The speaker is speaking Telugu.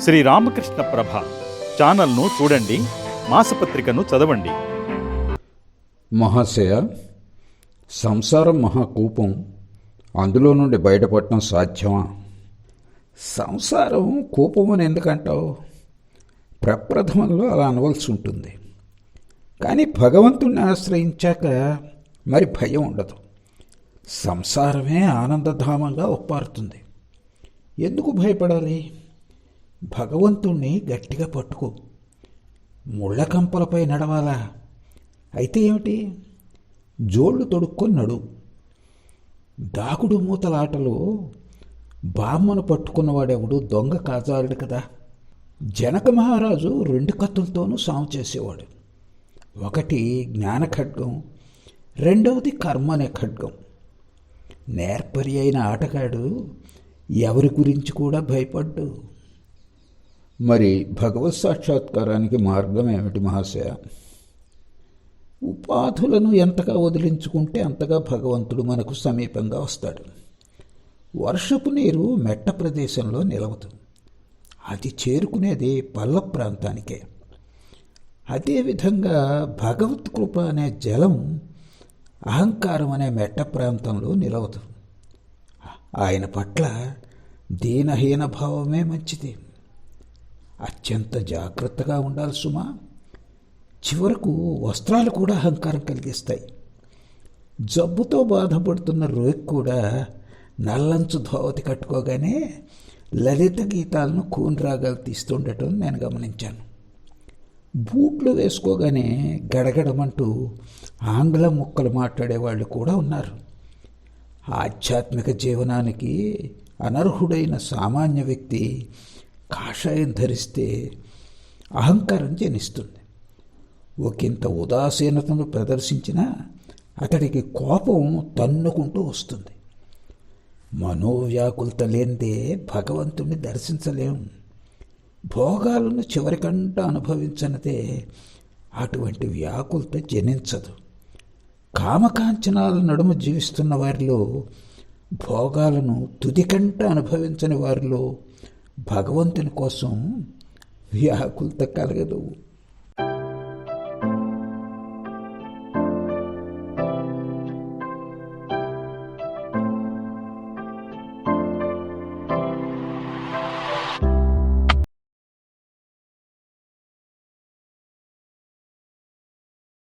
శ్రీ రామకృష్ణ ప్రభ ఛానల్ను చూడండి మాసపత్రికను చదవండి. మహాశయ సంసారం మహాకూపం అందులో నుండి బయటపడటం సాధ్యమా? సంసారం కూపం అని ఎందుకంటావు? ప్రప్రథమంలో అలా అనవలసి ఉంటుంది. కానీ భగవంతుణ్ణి ఆశ్రయించాక మరి భయం ఉండదు. సంసారమే ఆనందధామంగా ఒప్పారుతుంది ఎందుకు భయపడాలి? భగవంతుణ్ణి గట్టిగా పట్టుకో. ముళ్ళకంపలపై నడవాలా? అయితే ఏమిటి? జోళ్ళు తొడుక్కొని నడు. దాగుడు మూతలాటలో బామ్మను పట్టుకున్నవాడెవడు? దొంగ కాజాలడు కదా. జనక మహారాజు రెండు కత్తులతోనూ సాము చేసేవాడు. ఒకటి జ్ఞాన ఖడ్గం రెండవది కర్మ అనే ఖడ్గం. నేర్పరి అయిన ఆటగాడు ఎవరి గురించి కూడా భయపడ్డు? మరి భగవత్ సాక్షాత్కారానికి మార్గం ఏమిటి మహాశయ? ఉపాధులను ఎంతగా వదిలించుకుంటే అంతగా భగవంతుడు మనకు సమీపంగా వస్తాడు. వర్షపు నీరు మెట్ట ప్రదేశంలో నిలవదు. అది చేరుకునేది పల్ల ప్రాంతానికే. అదేవిధంగా భగవత్ కృప అనే జలం అహంకారం అనే మెట్ట ప్రాంతంలో నిలవదు. ఆయన పట్ల దీనహీన భావమే మంచిది. అత్యంత జాగ్రత్తగా ఉండాలి సుమా. చివరకు వస్త్రాలు కూడా అహంకారం కలిగిస్తాయి. జబ్బుతో బాధపడుతున్న రోగి కూడా నల్లంచు ధోవతి కట్టుకోగానే లలిత గీతాలను కూని రాగాలు తీస్తుండటం నేను గమనించాను. బూట్లు వేసుకోగానే గడగడమంటూ ఆంగ్ల ముక్కలు మాట్లాడేవాళ్ళు కూడా ఉన్నారు. ఆధ్యాత్మిక జీవనానికి అనర్హుడైన సామాన్య వ్యక్తి కాషాయం ధరిస్తే అహంకారం జనిస్తుంది. ఒకంత ఉదాసీనతను ప్రదర్శించినా అతడికి కోపం తన్నుకుంటూ వస్తుంది. మనోవ్యాకులత లేనిదే భగవంతుణ్ణి దర్శించలేం. భోగాలను చివరికంట అనుభవించనిదే అటువంటి వ్యాకులత జనించదు. కామకాంచనాల నడుమ జీవిస్తున్న వారిలో భోగాలను తుదికంట అనుభవించని వారిలో భగవంతుని కోసం వ్యాకులత కలగదు.